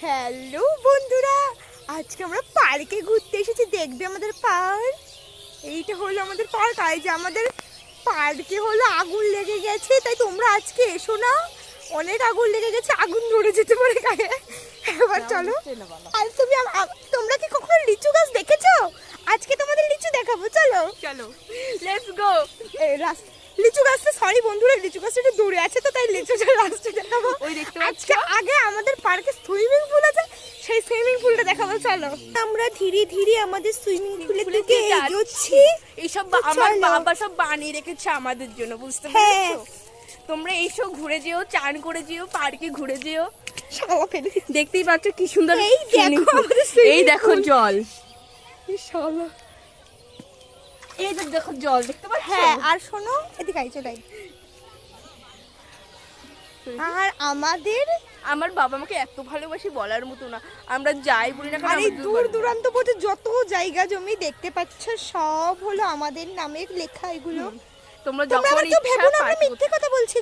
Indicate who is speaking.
Speaker 1: Hello বন্ধুরা আজকে আমরা পার্কে ঘুরতে এসেছি দেখবে আমাদের পার্ক এইটা হলো আমাদের পার্ক আই যে আমাদের পার্কে হলো আগুন লেগে গেছে তাই তোমরা আজকে এসো না। অনেক আগুন লেগে গেছে আগুন ধরে যেতে পারে গায়ে। এবার চলো। আর তুমি তোমরা কি কখনো লিচু গাছ দেখেছ? আজকে তোমাদের লিচু দেখাবো চলো।
Speaker 2: চলো। লেটস গো
Speaker 1: এই রাস- লিচু গাছটা সরি বন্ধুরা লিচু গাছটা একটু দূরে আছে তো তাই লিচুটা লাস্টে দেখাবো।
Speaker 2: ওই দেখতে
Speaker 1: আজকে আগে আমাদের পার্কে সুইমিং পুল আছে সেই সুইমিং পুলটা দেখাবো চলো। আমরা ধীরে ধীরে আমাদের সুইমিং পুলের দিকে এগোচ্ছি।
Speaker 2: এইসব আমার বাবা সব বানিয়ে রেখেছে আমাদের জন্য বুঝতে
Speaker 1: হ্যাঁ।
Speaker 2: পেরেছ? তোমরা এইসব ঘুরে যেও চান করে যেও পার্কে ঘুরে যেও। দেখতেই পাচ্ছ কি সুন্দর
Speaker 1: এই দেখো
Speaker 2: এই দেখো জল।
Speaker 1: শালা।
Speaker 2: এই যে দেখো জল দেখতে পাচ্ছ?
Speaker 1: হ্যাঁ আর শোনো এদিকে আই চলে আর আমাদের
Speaker 2: আমার বাবা আমাকে এত ভালোবাসি বলার মতো না। আমরা যাই বলি না
Speaker 1: আর এই দূর দূরান্ত পর্যন্ত যত জায়গা জমি দেখতে পাচ্ছ সব হলো আমাদের নামের লেখা এগুলো।
Speaker 2: তোমরা যখন ইচ্ছা
Speaker 1: মিথ্যে কথা বলছি।